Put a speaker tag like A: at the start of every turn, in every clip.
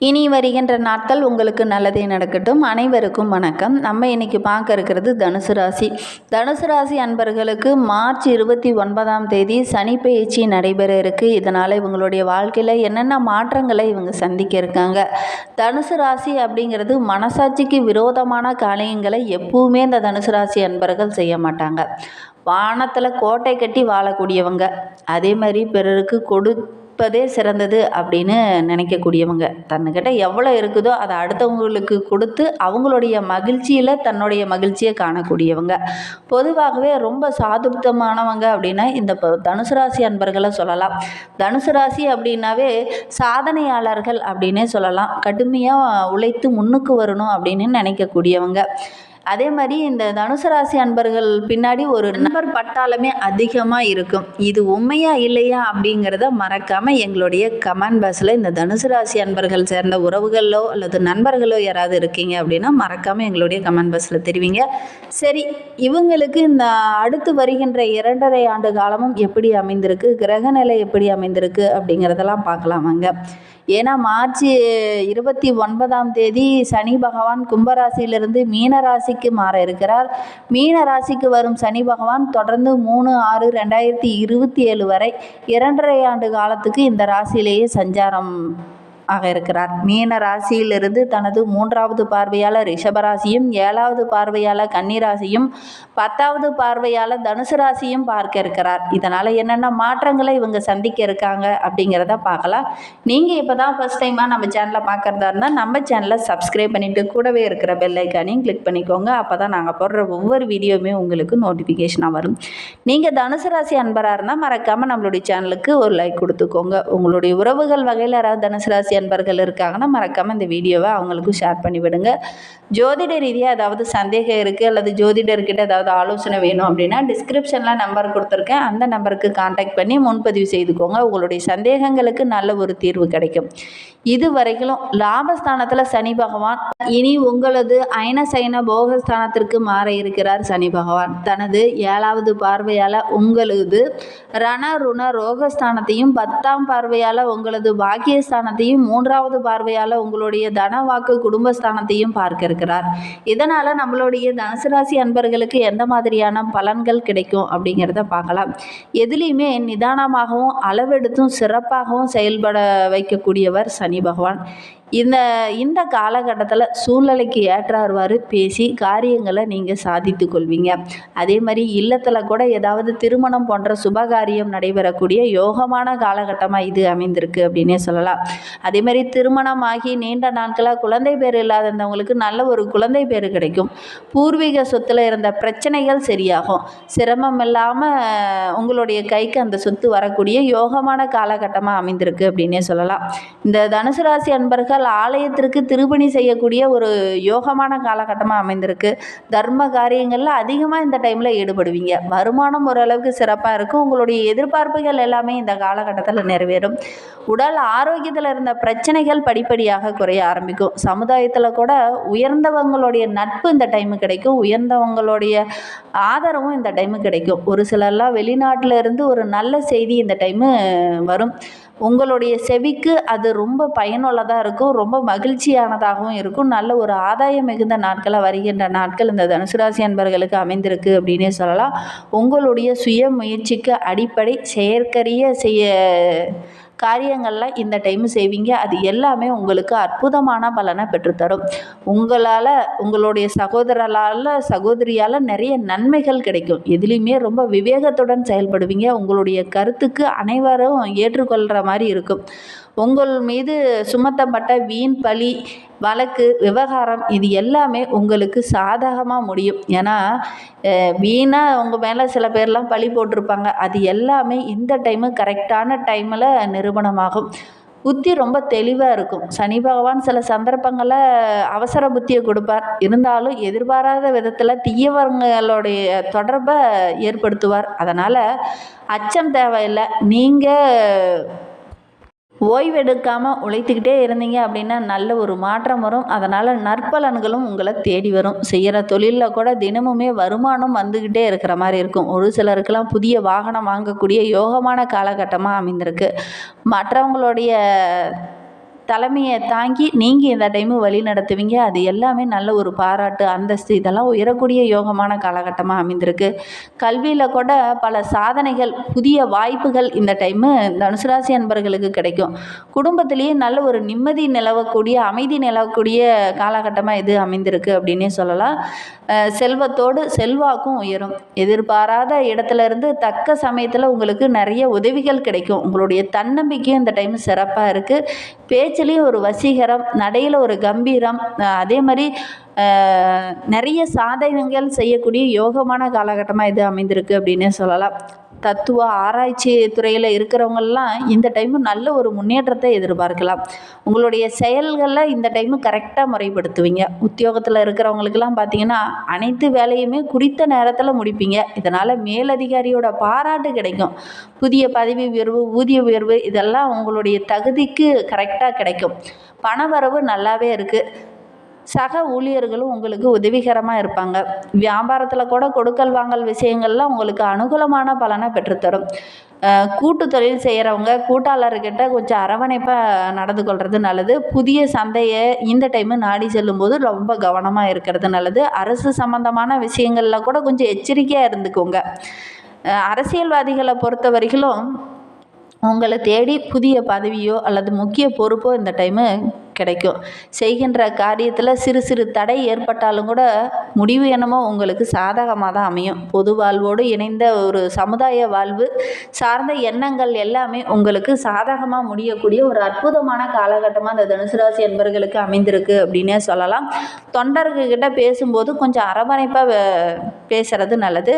A: இனி வருகின்ற நாட்கள் உங்களுக்கு நல்லதே நடக்கட்டும். அனைவருக்கும் வணக்கம். நம்ம இன்னைக்கு பார்க்க இருக்கிறது தனுசு ராசி. தனுசு ராசி அன்பர்களுக்கு மார்ச் இருபத்தி ஒன்பதாம் தேதி சனி பயிற்சி நடைபெற இருக்கு. இதனால் இவங்களுடைய வாழ்க்கையில் என்னென்ன மாற்றங்களை இவங்க சந்திக்க இருக்காங்க. தனுசு ராசி அப்படிங்கிறது மனசாட்சிக்கு விரோதமான காரியங்களை எப்பவுமே இந்த தனுசு ராசி அன்பர்கள் செய்ய மாட்டாங்க. வானத்தில் கோட்டை கட்டி வாழக்கூடியவங்க. அதே மாதிரி பிறருக்கு கொடுப்பதே சிறந்தது அப்படின்னு நினைக்கக்கூடியவங்க. தன்னுக்கிட்ட எவ்வளோ இருக்குதோ அதை அடுத்தவங்களுக்கு கொடுத்து அவங்களுடைய மகிழ்ச்சியில் தன்னுடைய மகிழ்ச்சியை காணக்கூடியவங்க. பொதுவாகவே ரொம்ப சாதுப்தமானவங்க அப்படின்னா இந்த ப- தனுசு ராசி அன்பர்களை சொல்லலாம். தனுசு ராசி அப்படின்னாவே சாதனையாளர்கள் அப்படின்னே சொல்லலாம். கடுமையாக உழைத்து முன்னுக்கு வரணும் அப்படின்னு நினைக்கக்கூடியவங்க. அதே மாதிரி இந்த தனுசு ராசி அன்பர்கள் பின்னாடி ஒரு நண்பர் பட்டாளமே அதிகமாக இருக்கும். இது உண்மையா இல்லையா அப்படிங்கிறத மறக்காமல் எங்களுடைய கமெண்ட் பாக்ஸில் இந்த தனுசு ராசி அன்பர்கள் சேர்ந்த உறவுகளோ அல்லது நண்பர்களோ யாராவது இருக்கீங்க அப்படின்னா மறக்காமல் எங்களுடைய கமெண்ட் பாக்ஸில் தெரிவிங்க. சரி இவங்களுக்கு இந்த அடுத்து வருகின்ற இரண்டரை ஆண்டு காலமும் எப்படி அமைந்திருக்கு கிரகநிலை எப்படி அமைந்திருக்கு அப்படிங்கிறதெல்லாம் பார்க்கலாம் வாங்க. ஏன்னா மார்ச் இருபத்தி ஒன்பதாம் தேதி சனி பகவான் கும்பராசியிலிருந்து மீன ராசிக்கு மாற இருக்கிறார். மீன ராசிக்கு வரும் சனி பகவான் தொடர்ந்து மூணு ஆறு ரெண்டாயிரத்தி இருபத்தி ஏழு வரை இரண்டரை ஆண்டு காலத்துக்கு இந்த ராசியிலேயே சஞ்சாரம். ஆக இருக்கிறார். மீன ராசியிலிருந்து தனது மூன்றாவது பார்வையாளர் ரிஷபராசியும் ஏழாவது பார்வையாளர் கன்னிராசியும் பத்தாவது பார்வையால் தனுசு ராசியும் பார்க்க இருக்கிறார். இதனால் என்னென்ன மாற்றங்களை இவங்க சந்திக்க இருக்காங்க அப்படிங்கிறத பார்க்கலாம். நீங்கள் இப்போ தான் ஃபஸ்ட் டைமாக நம்ம சேனலை பார்க்குறதா இருந்தால் நம்ம சேனலை சப்ஸ்கிரைப் பண்ணிவிட்டு கூடவே இருக்கிற பெல்லைக்கானையும் கிளிக் பண்ணிக்கோங்க. அப்போ தான் நாங்கள் போடுற ஒவ்வொரு வீடியோவுமே உங்களுக்கு நோட்டிஃபிகேஷனாக வரும். நீங்கள் தனுசு ராசி அன்பராக இருந்தால் மறக்காமல் நம்மளுடைய சேனலுக்கு ஒரு லைக் கொடுத்துக்கோங்க. உங்களுடைய உறவுகள் வகையில் யாராவது தனுசு ராசி அன்பர்கள் இருக்காங்கன்னா மறக்காமல் இந்த வீடியோவை அவங்களுக்கும் ஷேர் பண்ணி விடுங்க. ஜோதிட ரீதியாக ஏதாவது சந்தேகம் இருக்குது அல்லது ஜோதிடர்கிட்ட ஏதாவது ஆலோசனை வேணும் அப்படின்னா டிஸ்கிரிப்ஷனில் நம்பர் கொடுத்துருக்கேன். அந்த நம்பருக்கு காண்டாக்ட் பண்ணி முன்பதிவு செய்துக்கோங்க. உங்களுடைய சந்தேகங்களுக்கு நல்ல ஒரு தீர்வு கிடைக்கும். இது வரைக்கும் லாபஸ்தானத்தில் சனி பகவான் இனி உங்களது அயன சயன போகஸ்தானத்திற்கு மாற இருக்கிறார் சனி பகவான். தனது ஏழாவது பார்வையால் உங்களது ரண ருண ரோகஸ்தானத்தையும் பத்தாம் பார்வையால் உங்களது பாக்கியஸ்தானத்தையும் மூன்றாவது பார்வையால் உங்களுடைய தன வாக்கு குடும்பஸ்தானத்தையும் பார்க்க இருக்கிறார். இதனால் நம்மளுடைய தனுசு ராசி அன்பர்களுக்கு எந்த மாதிரியான பலன்கள் கிடைக்கும் அப்படிங்கிறத பார்க்கலாம். எதுலேயுமே நிதானமாகவும் அளவெடுத்தும் சிறப்பாகவும் செயல்பட வைக்கக்கூடியவர் சனி பகவான். இந்த இந்த காலகட்டத்தில் சூழ்நிலைக்கு ஏற்றாறுவாறு பேசி காரியங்களை நீங்கள் சாதித்து கொள்வீங்க. அதே மாதிரி இல்லத்தில் கூட ஏதாவது திருமணம் போன்ற சுபகாரியம் நடைபெறக்கூடிய யோகமான காலகட்டமாக இது அமைந்திருக்கு அப்படின்னே சொல்லலாம். அதே மாதிரி திருமணமாகி நீண்ட நாட்களாக குழந்தை பேர் இல்லாதவங்களுக்கு நல்ல ஒரு குழந்தை பேர் கிடைக்கும். பூர்வீக சொத்தில் இருந்த பிரச்சனைகள் சரியாகும். சிரமம் இல்லாமல் உங்களுடைய கைக்கு அந்த சொத்து வரக்கூடிய யோகமான காலகட்டமாக அமைந்திருக்கு அப்படின்னே சொல்லலாம். இந்த தனுசு ராசி அன்பர்கள் ஆலயத்திற்கு திருப்பணி செய்யக்கூடிய ஒரு யோகமான காலகட்டமாக அமைந்திருக்கு. தர்ம காரியங்களில் அதிகமாக இந்த டைமில் ஈடுபடுவீங்க. வருமானம் ஓரளவுக்கு சிறப்பாக இருக்கும். உங்களுடைய எதிர்பார்ப்புகள் எல்லாமே இந்த காலகட்டத்தில் நிறைவேறும். உடல் ஆரோக்கியத்தில் இருந்த பிரச்சனைகள் படிப்படியாக குறைய ஆரம்பிக்கும். சமுதாயத்தில் கூட உயர்ந்தவங்களுடைய நட்பு இந்த டைமு கிடைக்கும். உயர்ந்தவங்களுடைய ஆதரவும் இந்த டைமு கிடைக்கும். ஒரு சிலர்லாம் வெளிநாட்டில் இருந்து ஒரு நல்ல செய்தி இந்த டைமு வரும். உங்களுடைய செவிக்கு அது ரொம்ப பயனுள்ளதாக இருக்கும் ரொம்ப மகிழ்ச்சியானதாகவும் இருக்கும். நல்ல ஒரு ஆதாயம் மிகுந்த நாட்களாக வருகின்ற நாட்கள் இந்த தனுசுராசி அன்பர்களுக்கு அமைந்திருக்கு அப்படின்னே சொல்லலாம். உங்களுடைய சுய முயற்சிக்கு அடிப்படை செயற்கரிய செய்ய காரியங்களில் இந்த டைம் செய்வீங்க. அது எல்லாமே உங்களுக்கு அற்புதமான பலனை பெற்றுத்தரும். உங்களால் உங்களுடைய சகோதரரால் சகோதரியால் நிறைய நன்மைகள் கிடைக்கும். எதுலேயுமே ரொம்ப விவேகத்துடன் செயல்படுவீங்க. உங்களுடைய கருத்துக்கு அனைவரும் ஏற்றுக்கொள்கிற மாதிரி இருக்கும். உங்கள் மீது சுமத்தப்பட்ட வீண் பழி வழக்கு விவகாரம் இது எல்லாமே உங்களுக்கு சாதகமாக முடியும். ஏன்னா வீணாக உங்கள் மேலே சில பேர்லாம் பழி போட்டிருப்பாங்க. அது எல்லாமே இந்த டைமு கரெக்டான டைமில் நிரூபணமாகும். புத்தி ரொம்ப தெளிவாக இருக்கும். சனி பகவான் சில சந்தர்ப்பங்களில் அவசர புத்தியை கொடுப்பார். இருந்தாலும் எதிர்பாராத விதத்தில் தீயவங்களுடைய தொடர்பை ஏற்படுத்துவார். அதனால் அச்சம் தேவையில்லை. நீங்கள் ஓய்வெடுக்காமல் உழைத்துக்கிட்டே இருந்தீங்க அப்படின்னா நல்ல ஒரு மாற்றம் வரும். அதனால் நற்பலன்களும் உங்களை தேடி வரும். செய்கிற தொழிலில் கூட தினமுமே வருமானம் வந்துக்கிட்டே இருக்கிற மாதிரி இருக்கும். ஒரு சிலருக்கெல்லாம் புதிய வாகனம் வாங்கக்கூடிய யோகமான காலகட்டமாக அமைந்திருக்கு. மற்றவங்களுடைய தலைமையை தாங்கி நீங்கள் இந்த டைமு வழி நடத்துவீங்க. அது எல்லாமே நல்ல ஒரு பாராட்டு அந்தஸ்து. இதெல்லாம் உயரக்கூடிய யோகமான காலகட்டமாக அமைந்திருக்கு. கல்வியில் கூட பல சாதனைகள் புதிய வாய்ப்புகள் இந்த டைமு தனுசு ராசி அன்பர்களுக்கு கிடைக்கும். குடும்பத்திலேயே நல்ல ஒரு நிம்மதி நிலவக்கூடிய அமைதி நிலவக்கூடிய காலகட்டமாக இது அமைந்திருக்கு அப்படின்னே சொல்லலாம். செல்வத்தோடு செல்வாக்கும் உயரும். எதிர்பாராத இடத்துல இருந்து தக்க சமயத்தில் உங்களுக்கு நிறைய உதவிகள் கிடைக்கும். உங்களுடைய தன்னம்பிக்கையும் இந்த டைம் சிறப்பாக இருக்குது பேச்சு பேச்சுலேயும் ஒரு வசீகரம் நடையில் ஒரு கம்பீரம் அதே மாதிரி நிறைய சாதனைகள் செய்யக்கூடிய யோகமான காலகட்டமாக இது அமைந்திருக்கு அப்படின்னே சொல்லலாம். தத்துவ ஆராய்ச்சி துறையில் இருக்கிறவங்கெல்லாம் இந்த டைமு நல்ல ஒரு முன்னேற்றத்தை எதிர்பார்க்கலாம். உங்களுடைய செயல்களில் இந்த டைமு கரெக்டாக முறைப்படுத்துவீங்க. உத்தியோகத்தில் இருக்கிறவங்களுக்கெல்லாம் பார்த்தீங்கன்னா அனைத்து வேலையுமே குறித்த நேரத்தில் முடிப்பீங்க. இதனால் மேலதிகாரியோட பாராட்டு கிடைக்கும். புதிய பதவி உயர்வு ஊதிய உயர்வு இதெல்லாம் உங்களுடைய தகுதிக்கு கரெக்டாக கிடைக்கும். பணவரவு நல்லாவே இருக்குது சக ஊழியர்களும் உங்களுக்கு உதவிகரமாக இருப்பாங்க. வியாபாரத்தில் கூட கொடுக்கல் வாங்கல் விஷயங்கள்லாம் உங்களுக்கு அனுகூலமான பலனை பெற்றுத்தரும். கூட்டு தொழில் செய்கிறவங்க கூட்டாளர்கிட்ட கொஞ்சம் அரவணைப்பாக நடந்து கொள்வது நல்லது. புதிய சந்தையை இந்த டைமு நாடி செல்லும்போது ரொம்ப கவனமாக இருக்கிறது நல்லது. அரசு சம்மந்தமான விஷயங்களில் கூட கொஞ்சம் எச்சரிக்கையாக இருந்துக்கோங்க. அரசியல்வாதிகளை பொறுத்த வரைக்கும் உங்களை தேடி புதிய பதவியோ அல்லது முக்கிய பொறுப்போ இந்த டைமு கிடைக்கும். செய்கின்ற காரியத்தில் சிறு சிறு தடை ஏற்பட்டாலும் கூட முடிவு என்னமோ உங்களுக்கு சாதகமாக தான் அமையும். பொது வாழ்வோடு இணைந்த ஒரு சமுதாய வாழ்வு சார்ந்த எண்ணங்கள் எல்லாமே உங்களுக்கு சாதகமாக முடியக்கூடிய ஒரு அற்புதமான காலகட்டமாக அந்த தனுசு ராசி என்பர்களுக்கு அமைந்திருக்கு அப்படின்னே சொல்லலாம். தொண்டர்கிட்ட பேசும்போது கொஞ்சம் அரவணைப்பாக பேசுகிறது நல்லது.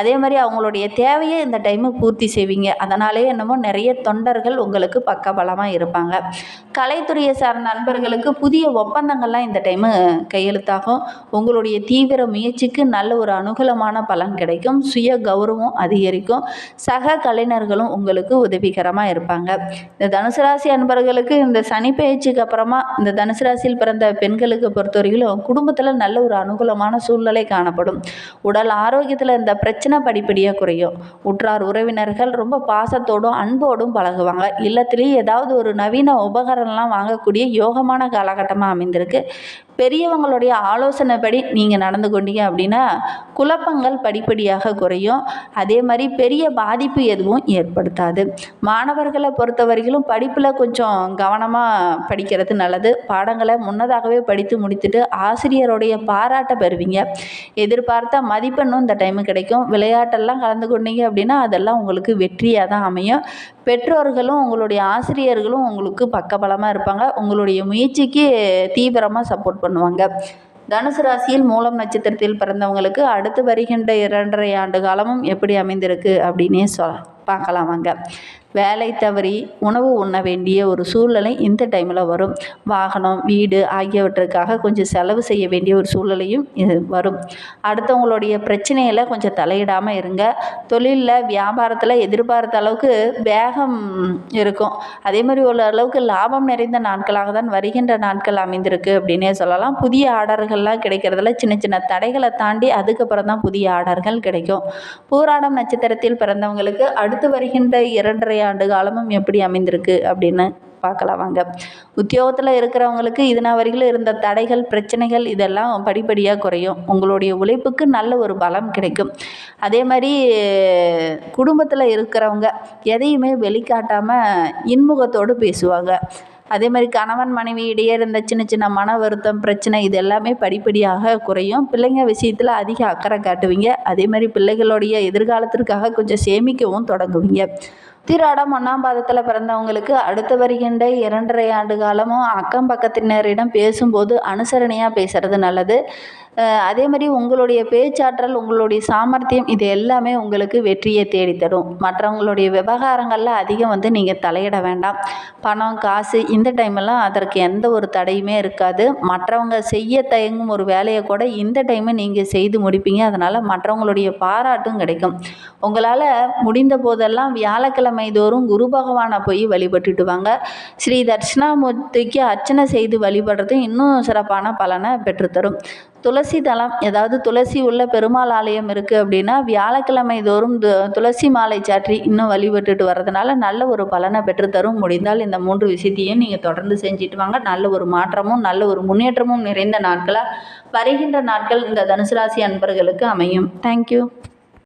A: அதே மாதிரி அவங்களுடைய தேவையை இந்த டைமு பூர்த்தி செய்வீங்க. அதனாலே என்னமோ நிறைய தொண்டர்கள் உங்களுக்கு பக்கபலமாக இருப்பாங்க. கலைத்துறையை சார்ந்த நண்பர்களுக்கு புதிய ஒப்பந்தங்கள்லாம் இந்த டைமு கையெழுத்தாகும். உங்களுடைய தீவிர முயற்சிக்கு நல்ல ஒரு அனுகூலமான பலன் கிடைக்கும். சுய கௌரவம் அதிகரிக்கும். சக கலைஞர்களும் உங்களுக்கு உதவிகரமாக இருப்பாங்க. இந்த தனுசு ராசி அன்பர்களுக்கு இந்த சனி பயிற்சிக்கு அப்புறமா இந்த தனுசு ராசியில் பிறந்த பெண்களுக்கு பொறுத்தவரையிலும் குடும்பத்தில் நல்ல ஒரு அனுகூலமான சூழ்நிலை காணப்படும். உடல் ஆரோக்கியத்தில் இந்த பிரச்சனை படிப்படியாக குறையும். உற்றார் உறவினர்கள் ரொம்ப பாசத்தோடும் அன்போடும் பழகுவாங்க. இல்லத்திலேயே ஏதாவது ஒரு நவீன உபகரணம்லாம் வாங்கக்கூடிய யோகமான காலகட்டமாக அமைந்திருக்கு. பெரியவங்களுடைய ஆலோசனைப்படி நீங்கள் நடந்து கொண்டீங்க அப்படின்னா குழப்பங்கள் படிப்படியாக குறையும். அதே மாதிரி பெரிய பாதிப்பு எதுவும் ஏற்படுத்தாது. மாணவர்களை பொறுத்தவரையிலும் படிப்பில் கொஞ்சம் கவனமாக படிக்கிறது நல்லது. பாடங்களை முன்னதாகவே படித்து முடித்துட்டு ஆசிரியருடைய பாராட்டை பெறுவீங்க. எதிர்பார்த்த மதிப்பெண்ணும் இந்த டைமு கிடைக்கும். விளையாட்டெல்லாம் கலந்து கொண்டீங்க அப்படின்னா அதெல்லாம் உங்களுக்கு வெற்றியாக தான் அமையும். பெற்றோர்களும் உங்களுடைய ஆசிரியர்களும் உங்களுக்கு பக்கபலமாக இருப்பாங்க. உங்களுடைய முயற்சிக்கு தீவிரமாக சப்போர்ட் பண்ணுவாங்க. தனுசு ராசியில் மூலம் நட்சத்திரத்தில் பிறந்தவங்களுக்கு அடுத்து வருகின்ற இரண்டரை ஆண்டு காலமும் எப்படி அமைந்திருக்கு அப்படின்னே சொ பார்க்கலாம் வாங்க. வேலை தவறி உணவு உண்ண வேண்டிய ஒரு சூழ்நிலை இந்த டைமில் வரும். வாகனம் வீடு ஆகியவற்றுக்காக கொஞ்சம் செலவு செய்ய வேண்டிய ஒரு சூழ்நிலையும் இது வரும். அடுத்தவங்களுடைய பிரச்சனையில் கொஞ்சம் தலையிடாமல் இருங்க. தொழிலில் வியாபாரத்தில் எதிர்பார்த்த அளவுக்கு வேகம் இருக்கும். அதே மாதிரி ஒரு அளவுக்கு லாபம் நிறைந்த நாட்களாக தான் வருகின்ற நாட்கள் அமைந்திருக்கு அப்படின்னே சொல்லலாம். புதிய ஆர்டர்கள்லாம் கிடைக்கிறதுல சின்ன சின்ன தடைகளை தாண்டி அதுக்கப்புறம் தான் புதிய ஆர்டர்கள் கிடைக்கும். பூராடம் நட்சத்திரத்தில் பிறந்தவங்களுக்கு அடுத்து வருகின்ற இரண்டரை ஆண்டு காலமும் எப்படி அமைந்திருக்கு அப்படின்னு பார்க்கலாம் வாங்க. உத்தியோகத்தில் இருக்கிறவங்களுக்கு இதுனா வரைக்கும் இருந்த தடைகள் பிரச்சனைகள் இதெல்லாம் படிப்படியாக குறையும். உங்களுடைய உழைப்புக்கு நல்ல ஒரு பலம் கிடைக்கும். அதே மாதிரி குடும்பத்தில் இருக்கிறவங்க எதையுமே வெளிக்காட்டாமல் இன்முகத்தோடு பேசுவாங்க. அதே மாதிரி கணவன் மனைவி இடையே இருந்த சின்ன சின்ன மன வருத்தம் பிரச்சனை இது எல்லாமே படிப்படியாக குறையும். பிள்ளைங்க விஷயத்தில் அதிக அக்கறை காட்டுவீங்க. அதே மாதிரி பிள்ளைகளுடைய எதிர்காலத்திற்காக கொஞ்சம் சேமிக்கவும் தொடங்குவீங்க. உத்திராடம் ஒன்றாம் பாதத்தில் பிறந்தவங்களுக்கு அடுத்து வருகின்ற இரண்டரை ஆண்டு காலமும் அக்கம் பக்கத்தினரிடம் பேசும்போது அனுசரணையாக பேசுகிறது நல்லது. அதே மாதிரி உங்களுடைய பேச்சாற்றல் உங்களுடைய சாமர்த்தியம் இது எல்லாமே உங்களுக்கு வெற்றியை தேடித்தரும். மற்றவங்களுடைய விவகாரங்களில் அதிகம் வந்து நீங்கள் தலையிட வேண்டாம். பணம் காசு இந்த டைமெல்லாம் அதற்கு எந்த ஒரு தடையுமே இருக்காது. மற்றவங்க செய்ய தயங்கும் ஒரு வேலையை கூட இந்த டைமு நீங்கள் செய்து முடிப்பீங்க. அதனால் மற்றவங்களுடைய பாராட்டும் கிடைக்கும். உங்களால் முடிந்த போதெல்லாம் வியாழக்கிழமை வியாழக்கிழமை தோறும் குரு பகவானை போய் வழிபட்டுட்டு வாங்க. ஸ்ரீ தட்சிணாமூர்த்திக்கு அர்ச்சனை செய்து வழிபடுறது இன்னும் சிறப்பான பலனை பெற்றுத்தரும். துளசி தலம் ஏதாவது துளசி உள்ள பெருமாள் ஆலயம் இருக்குது அப்படின்னா வியாழக்கிழமை தோறும் து துளசி மாலை சாற்றி இன்னும் வழிபட்டுட்டு வர்றதுனால நல்ல ஒரு பலனை பெற்றுத்தரும். முடிந்தால் இந்த மூன்று விஷயத்தையும் நீங்கள் தொடர்ந்து செஞ்சுட்டு வாங்க. நல்ல ஒரு மாற்றமும் நல்ல ஒரு முன்னேற்றமும் நிறைந்த நாட்களாக வருகின்ற நாட்கள் இந்த தனுசு ராசி அன்பர்களுக்கு அமையும். தேங்க்யூ